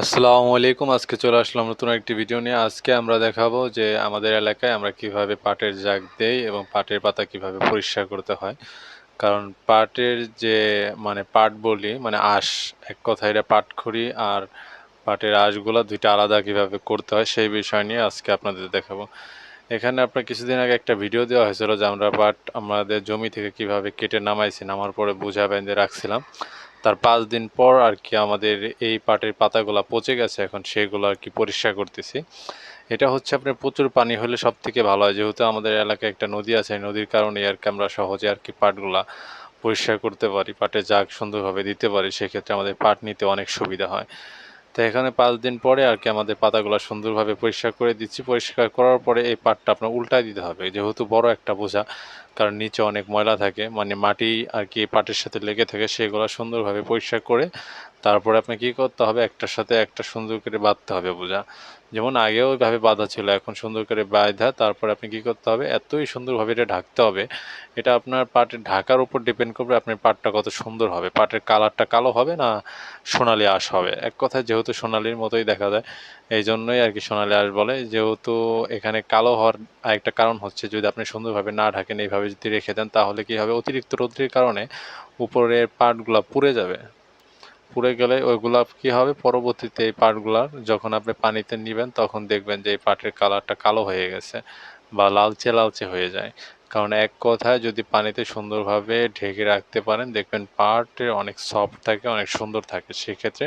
আসসালামু আলাইকুম। আজকে চলে আসলাম নতুন একটি ভিডিও নিয়ে। আজকে আমরা দেখাবো যে আমাদের এলাকায় আমরা কীভাবে পাটের জাগ দেই এবং পাটের পাতা কীভাবে পরিষ্কার করতে হয়। কারণ পাটের যে মানে পাট বলি মানে আঁশ, এক কথায় এটা পাটখড়ি আর পাটের আঁশগুলো দুইটা আলাদা কীভাবে করতে হয় সেই বিষয় নিয়ে আজকে আপনাদের দেখাবো। এখানে আপনার কিছুদিন আগে একটা ভিডিও দেওয়া হয়েছিল যে আমরা পাট আমাদের জমি থেকে কীভাবে কেটে নামাইছি, নামার পরে বোঝা বেঁধে রাখছিলাম। তার পাঁচ দিন পর আর কি আমাদের এই পাটের পাতাগুলো পচে গেছে, এখন সেগুলো আর কি পরিষ্কার করতেছি। এটা হচ্ছে আপনার প্রচুর পানি হলে সব থেকে ভালো হয়। যেহেতু আমাদের এলাকায় একটা নদী আছে নদীর কারণে আর কি আমরা সহজে আর কি পাটগুলা পরিষ্কার করতে পারি পাটে জাগ সুন্দরভাবে দিতে পারি, সেক্ষেত্রে আমাদের পাট নিতে অনেক সুবিধা হয়। তো এখানে পাঁচ দিন পরে আর কি আমাদের পাতাগুলো সুন্দরভাবে পরিষ্কার করে দিচ্ছি। পরিষ্কার করার পরে এই পাটটা আপনার উল্টায় দিতে হবে। যেহেতু বড় একটা বোঝা, কারণ নিচে অনেক ময়লা থাকে মানে মাটি আর কি পাটের সাথে লেগে থাকে, সেগুলো সুন্দরভাবে পরিষ্কার করে তারপরে আপনি কি করতে হবে? একটার সাথে একটা সুন্দর করে বাঁধতে হবে বোঝা। যেমন আগেও ওইভাবে বাঁধা ছিল, এখন সুন্দর করে বাঁধা, তারপর আপনি কি করতে হবে? এতই সুন্দরভাবে এটা ঢাকতে হবে, এটা আপনার পাটের ঢাকার উপর ডিপেন্ড করবে আপনার পাটটা কত সুন্দর হবে। পাটের কালারটা কালো হবে না সোনালি আঁশ হবে? এক কথায় যেহেতু সোনালির মতোই দেখা যায় এই জন্যই আর কি সোনালি আঁশ বলে। যেহেতু এখানে কালো হওয়ার আরেকটা কারণ হচ্ছে, যদি আপনি সুন্দরভাবে না ঢাকেন, এইভাবে যদি রেখে দেন, তাহলে কি হবে? অতিরিক্ত রৌদ্রের কারণে উপরের পাটগুলো পুড়ে যাবে। পুড়ে গেলে ওইগুলা কি হবে? পরবর্তীতে এই পাটগুলার যখন আপনি পানিতে নেবেন, তখন দেখবেন যে এই পাটের কালারটা কালো হয়ে গেছে বা লালচে লালচে হয়ে যায়। কারণ এক কথায় যদি পানিতে সুন্দরভাবে ঢেকে রাখতে পারেন, দেখবেন পাটের অনেক সফট থাকে, অনেক সুন্দর থাকে। সেক্ষেত্রে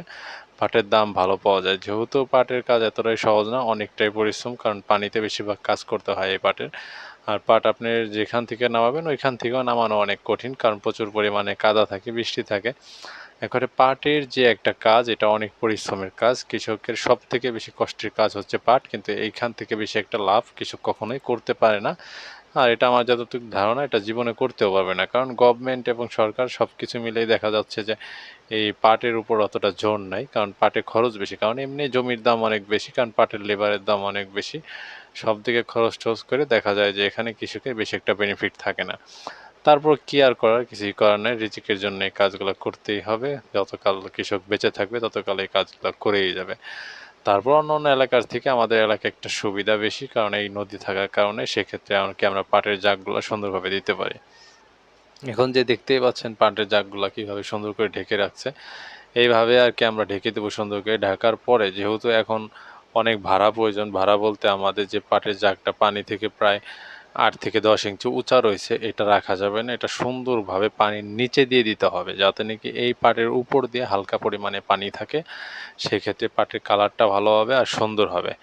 পাটের দাম ভালো পাওয়া যায়। যেহেতু পাটের কাজ এতটাই সহজ না, অনেকটাই পরিশ্রম, কারণ পানিতে বেশিরভাগ কাজ করতে হয় এই পাটের। আর পাট আপনি যেখান থেকে নামাবেন, ওইখান থেকেও নামানো অনেক কঠিন, কারণ প্রচুর পরিমাণে কাদা থাকে, বৃষ্টি থাকে। এখানে পাটের যে একটা কাজ, এটা অনেক পরিশ্রমের কাজ। কৃষকের সব থেকে বেশি কষ্টের কাজ হচ্ছে পাট, কিন্তু এইখান থেকে বেশি একটা লাভ কৃষক কখনোই করতে পারে না। আর এটা আমার যতটুকু ধারণা, এটা জীবনে করতেও পারবে না। কারণ গভর্নমেন্ট এবং সরকার সব কিছু মিলেই দেখা যাচ্ছে যে, এই পাটের উপর অতটা জোর নাই। কারণ পাটে খরচ বেশি। কারণ এমনি জমির দাম অনেক বেশি, কারণ পাটের লেবারের দাম অনেক বেশি। সব দিকে খরচ টরচ করে দেখা যায় যে, এখানে কৃষকের বেশি একটা বেনিফিট থাকে না। তারপর কি আর করার? কিছুই করার নেই। রিজিকের জন্য এই কাজগুলো করতেই হবে। যতকাল কৃষক বেঁচে থাকবে, ততকাল এই কাজগুলো করেই যাবে। তারপর অন্য অন্য এলাকার থেকে আমাদের এলাকায় একটা সুবিধা বেশি, কারণ এই নদী থাকার কারণে সেক্ষেত্রে এমনকি আমরা পাটের জাগগুলো সুন্দরভাবে দিতে পারি। এখন যে দেখতেই পাচ্ছেন পাটের জাগগুলো কীভাবে সুন্দর করে ঢেকে রাখছে, এইভাবে আর কি আমরা ঢেকে দেবো সুন্দর করে। ঢাকার পরে যেহেতু এখন অনেক ভাড়া প্রয়োজন, ভাড়া বলতে আমাদের যে পাটের জাগটা পানি থেকে প্রায় আট থেকে দশ ইঞ্চি উঁচা রয়েছে, এটা রাখা যাবে না, এটা সুন্দরভাবে পানির নিচে দিয়ে দিতে হবে, যাতে নাকি এই পাটের উপর দিয়ে হালকা পরিমাণে পানি থাকে, সেক্ষেত্রে পাটের কালারটা ভালো হবে আর সুন্দর হবে।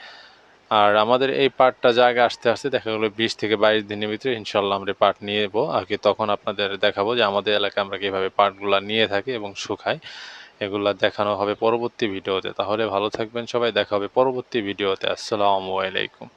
আর আমাদের এই পাটটা জায়গায় আসতে আসতে দেখা গেলো বিশ থেকে বাইশ দিনের ভিতরে ইনশাল্লাহ আমরা পাট নিয়ে যাব আর কি তখন আপনাদের দেখাবো যে আমাদের এলাকায় আমরা কীভাবে পাটগুলো নিয়ে থাকি এবং শুকাই, এগুলা দেখানো হবে পরবর্তী ভিডিওতে। তাহলে ভালো থাকবেন সবাই, দেখা হবে পরবর্তী ভিডিওতে। আসসালামু আলাইকুম।